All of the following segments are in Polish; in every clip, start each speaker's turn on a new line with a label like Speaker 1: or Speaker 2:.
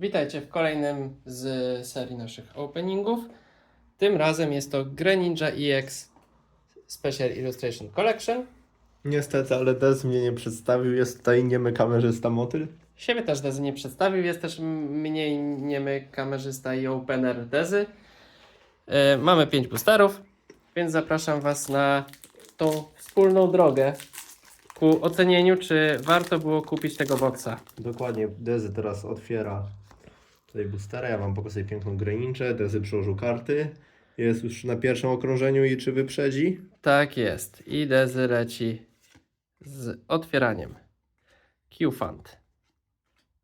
Speaker 1: Witajcie w kolejnym z serii naszych openingów. Tym razem jest to Greninja EX Special Illustration Collection.
Speaker 2: Niestety, ale Dez mnie nie przedstawił. Jest tutaj niemy kamerzysta motyl.
Speaker 1: Siebie też Dezy nie przedstawił, jest też mniej niemy kamerzysta i opener Dezy. E, mamy 5 boosterów, więc zapraszam Was na tą wspólną drogę ku ocenieniu, czy warto było kupić tego boxa.
Speaker 2: Dokładnie, Dezy teraz otwiera tutaj boostera. Ja wam pokazuję piękną Greninję. Dezy przyłożył karty. Jest już na pierwszym okrążeniu i czy wyprzedzi?
Speaker 1: Tak jest. I Dezy leci z otwieraniem. Q-Fund.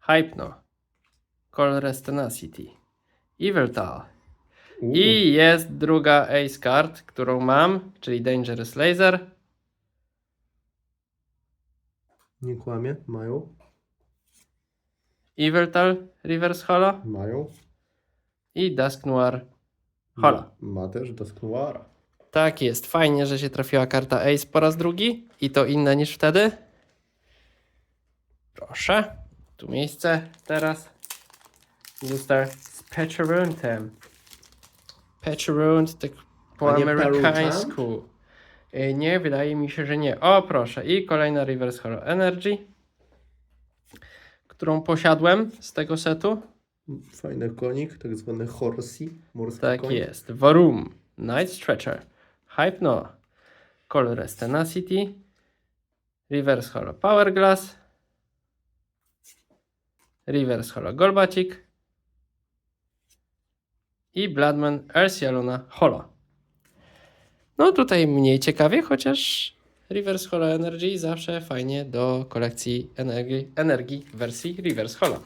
Speaker 1: Hypno. Colress Tenacity. Eviltal.
Speaker 2: Uuu,
Speaker 1: I jest druga Ace Card, którą mam, czyli Dangerous Laser.
Speaker 2: Nie kłamie, mają.
Speaker 1: Eviltal Reverse Holo
Speaker 2: Mają.
Speaker 1: i Dusk Noir Holo.
Speaker 2: Ma, też Dusknoira.
Speaker 1: Tak jest. Fajnie, że się trafiła karta Ace po raz drugi i to inna niż wtedy. Proszę. Tu miejsce. Teraz. Booster z Pecharuntem. Pecharunt, tak po
Speaker 2: A nie
Speaker 1: amerykańsku. Y, Nie, wydaje mi się, że nie. O, proszę. I kolejna Reverse Holo Energy, którą posiadłem z tego setu.
Speaker 2: Fajny konik, tak zwany horsey. Morski
Speaker 1: Tak
Speaker 2: koń.
Speaker 1: jest. Varum, Night Stretcher, Hypno, Colorless Tenacity, Reverse Holo Power Glass, Reverse Holo Golbacik i Bloodman Ercialona Holo. No tutaj mniej ciekawie, chociaż Reverse Holo Energy zawsze fajnie do kolekcji energii, energii w wersji Reverse Holo.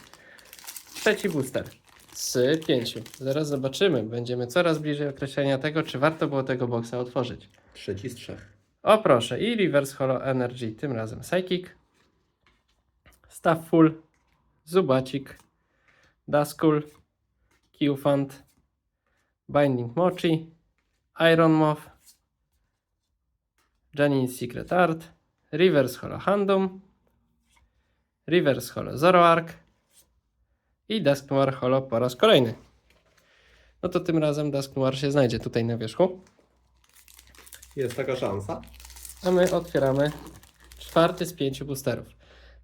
Speaker 1: Trzeci booster z pięciu. Zaraz zobaczymy. Będziemy coraz bliżej określenia tego, czy warto było tego boxa otworzyć.
Speaker 2: Trzeci z trzech.
Speaker 1: O proszę, i Reverse Holo Energy, tym razem Psychic, Staff Full, Zubacik, Duskull, Q-Fund, Binding Mochi, Iron Moth, Janine Secret Art, Reverse Holo Handum, Reverse Holo Zoroark i Dusk Noir Holo po raz kolejny. No to tym razem Dusk Noir się znajdzie tutaj na wierzchu.
Speaker 2: Jest taka szansa.
Speaker 1: A my otwieramy czwarty z pięciu boosterów.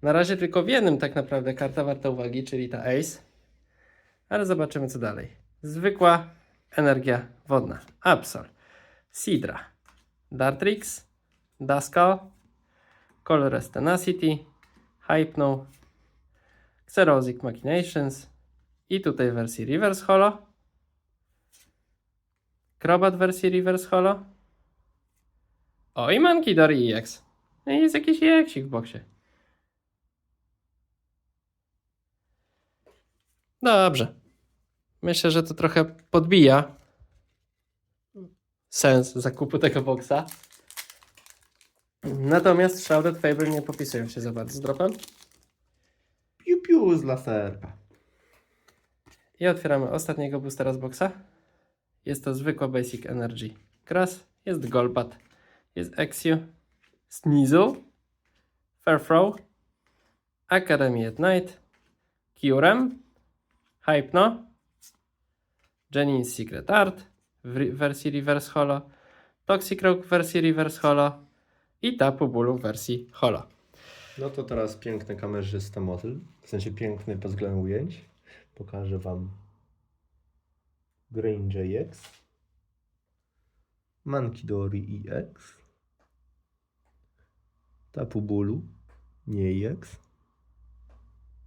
Speaker 1: Na razie tylko w jednym tak naprawdę karta warta uwagi, czyli ta Ace. Ale zobaczymy co dalej. Zwykła energia wodna. Absol. Sidra. Dartrix. Duskull. Colorless Tenacity. Hypno. Xerosic Machinations. I tutaj wersji Reverse Holo. Crobat wersji Reverse Holo. O, i Monkey Dory EX. No i jest jakiś EXik w boksie. Dobrze. Myślę, że to trochę podbija sens zakupu tego boksa. Natomiast Shrouded Fable nie popisują się za bardzo z dropem.
Speaker 2: Piu piu z laserka.
Speaker 1: I otwieramy ostatniego boostera z boxa. Jest to zwykła Basic Energy Grass. Jest Golbat. Jest Exiu. Sneasel. Fairthrow. Academy at Night. Curem. Hypno. Janine Secret Art w wersji Reverse Holo. Toxic Rogue w wersji Reverse Holo. I Tapu Bulu w wersji Holo.
Speaker 2: No to teraz piękny kamerzysta motyl. W sensie piękny pod względem ujęć. Pokażę wam EX. Mankidori EX. Tapu Bulu. Nie EX.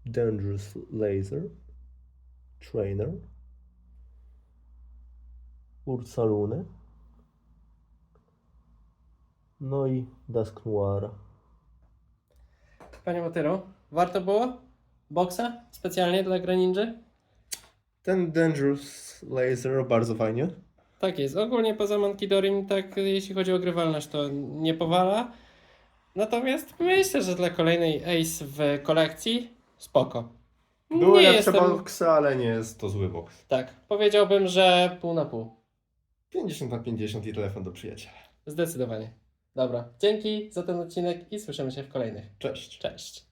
Speaker 2: Dangerous Laser. Trainer. Ursalune. No i Dusk Noir.
Speaker 1: Panie Motyro, warto było? Boksa? Specjalnie dla Greninja?
Speaker 2: Ten Dangerous Laser bardzo fajnie.
Speaker 1: Tak jest. Ogólnie poza Mankidorim, tak jeśli chodzi o grywalność, to nie powala. Natomiast myślę, że dla kolejnej Ace w kolekcji spoko.
Speaker 2: Były
Speaker 1: nie
Speaker 2: lepsze
Speaker 1: jestem...
Speaker 2: boksy, ale nie jest to zły boks.
Speaker 1: Tak, powiedziałbym, że pół na pół.
Speaker 2: 50 na 50 i telefon do przyjaciela.
Speaker 1: Zdecydowanie. Dobra, dzięki za ten odcinek i słyszymy się w kolejnych.
Speaker 2: Cześć.
Speaker 1: Cześć.